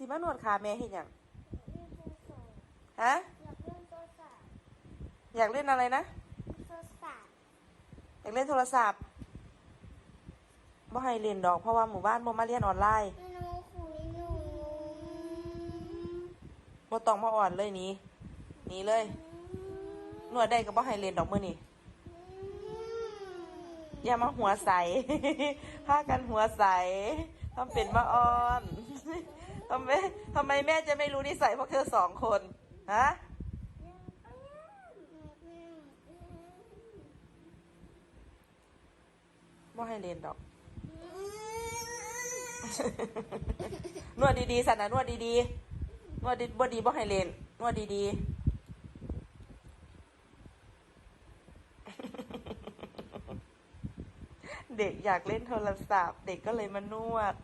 สิมานวดขาแม่เห็นยังเล่นโทรศัพท์ฮะ อยากเล่นโทรศัพท์อยากเล่นอะไรนะ โทรศัพท์อยากเล่นโทรศัพท์บ่ให้เล่นดอกเพราะว่าหมู่บ้านบ่มาเรียนออนไลน์แม่น้องคุยหนูบ่ต้องมาอ่อนเลยหนี้หนีเลย นวดได้ก็บ่ให้เล่นดอกมื้อนี้อย่ามาหัวใส พากันหัวใสทำเป็นมาอ่อนทำไมทำไมแม่จะไม่รู้นิสัยพวกเธอสองคนฮะบ่ให้เล่นดอก นวดดีๆสันนะนวดดีๆนวดดีบ่ดีบ่ให้เล่นนวดดีๆเด็กอยากเล่นโทรศัพท์ เด็กก็เลยมานวด